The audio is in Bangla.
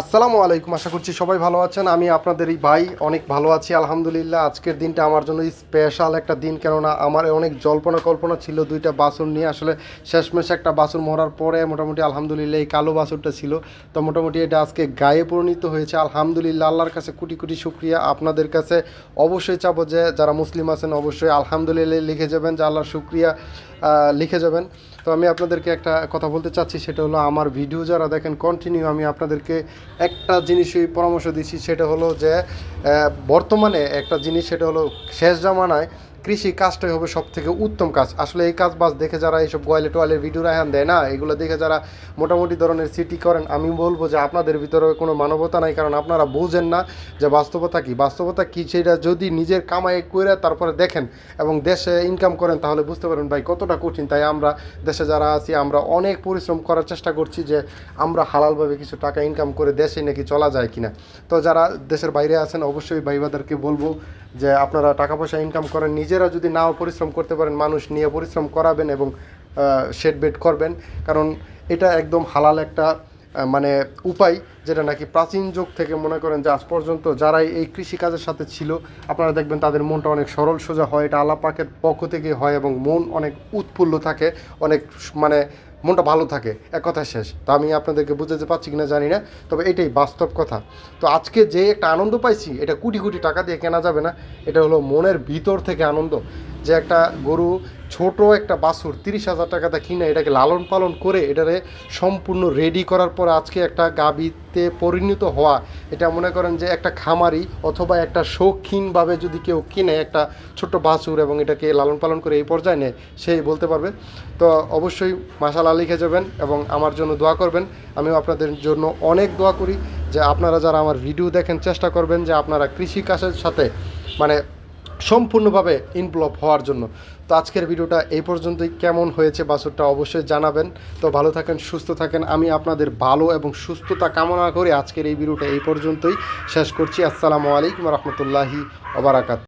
আসসালামু আলাইকুম, আশা করছি সবাই ভালো আছেন। আমি আপনাদের এই ভাই, অনেক ভালো আছি, আলহামদুলিল্লাহ। আজকের দিনটা আমার জন্য স্পেশাল একটা দিন, কেননা আমার অনেক জল্পনা কল্পনা ছিল দুইটা বাছুর নিয়ে। আসলে শেষমেশ একটা বাছুর মরার পরে মোটামুটি আলহামদুলিল্লাহ এই কালো বাছুরটা ছিল। তো মোটামুটি এটা আজকে গায়ে পরিণত হয়েছে। আলহামদুলিল্লাহ, আল্লাহর কাছে কোটি কোটি শুক্রিয়া। আপনাদের কাছে অবশ্যই চাবো যে, যারা মুসলিম আছেন, অবশ্যই আলহামদুলিল্লাহ লিখে যাবেন, যে আল্লাহর শুক্রিয়া লিখে যাবেন। তো আমি আপনাদেরকে একটা কথা বলতে চাচ্ছি, সেটা হলো আমার ভিডিও যারা দেখেন কন্টিনিউ আমি আপনাদেরকে একটা জিনিসই পরামর্শ দিচ্ছি, সেটা হলো যে বর্তমানে একটা জিনিস সেটা হলো শেষ জামানায় কৃষি কাজটাই হবে সব থেকে উত্তম কাজ। আসলে এই কাজ বাজ দেখে যারা এইসব গোয়ালে টোয়ালের ভিডিও রাহান দেয় না, এগুলো দেখে যারা মোটামুটি ধরনের সিটি করেন, আমি বলব যে আপনাদের ভিতরে কোনো মানবতা নাই, কারণ আপনারা বোঝেন না যে বাস্তবতা কি। বাস্তবতা কি সেটা যদি নিজের কামাই করে তারপরে দেখেন এবং দেশে ইনকাম করেন, তাহলে বুঝতে পারেন ভাই কতটা কঠিন। তাই আমরা দেশে যারা আছি, আমরা অনেক পরিশ্রম করার চেষ্টা করছি যে আমরা হালালভাবে কিছু টাকা ইনকাম করে দেশে নাকি চলা যায় কিনা। তো যারা দেশের বাইরে আছেন অবশ্যই ভাইবাদেরকে বলব যে আপনারা টাকা পয়সা ইনকাম করেন, নিজেরা যদি নাও পরিশ্রম করতে পারেন, মানুষ নিয়ে পরিশ্রম করাবেন এবং শেড বেড করবেন। কারণ এটা একদম হালাল একটা মানে উপায় যেটা নাকি প্রাচীন যুগ থেকে মনে করেন যে আজ পর্যন্ত যারাই এই কৃষিকাজের সাথে ছিল, আপনারা দেখবেন তাদের মনটা অনেক সরল সোজা হয়। এটা আল্লাহ পাকের পক্ষ থেকে হয় এবং মন অনেক উৎফুল্ল থাকে, অনেক মানে মনটা ভালো থাকে, এক কথা শেষ। তো আমি আপনাদেরকে বুঝাতে পারছি কিনা জানি না, তবে এটাই বাস্তব কথা। তো আজকে যে একটা আনন্দ পাইছি, এটা কোটি কোটি টাকা দিয়ে কেনা যাবে না, এটা হলো মনের ভিতর থেকে আনন্দ। যে একটা গরু ছোট একটা বাছুর তিরিশ হাজার টাকাতে কিনে এটাকে লালন পালন করে এটারে সম্পূর্ণ রেডি করার পর আজকে একটা গাবিতে পরিণত হওয়া, এটা মনে করেন যে একটা খামারি অথবা একটা শৌখিনভাবে যদি কেউ কিনে একটা ছোট্ট বাছুর এবং এটাকে লালন পালন করে এই পর্যায়ে নেয় সেই বলতে পারবে। তো অবশ্যই মাসাল লিখে যাবেন এবং আমার জন্য দোয়া করবেন। আমিও আপনাদের জন্য অনেক দোয়া করি যে আপনারা যারা আমার ভিডিও দেখেন, চেষ্টা করবেন যে আপনারা কৃষিকাজের সাথে মানে সম্পূর্ণভাবে ইনভলভ হওয়ার জন্য। তো আজকের ভিডিওটা এই পর্যন্তই। কেমন হয়েছে বাসুরটা অবশ্যই জানাবেন। তো ভালো থাকেন, সুস্থ থাকেন। আমি আপনাদের ভালো এবং সুস্থতা কামনা করে আজকের এই ভিডিওটা এই পর্যন্তই শেষ করছি। আসসালামু আলাইকুম রহমতুল্লাহি ওবারাকাত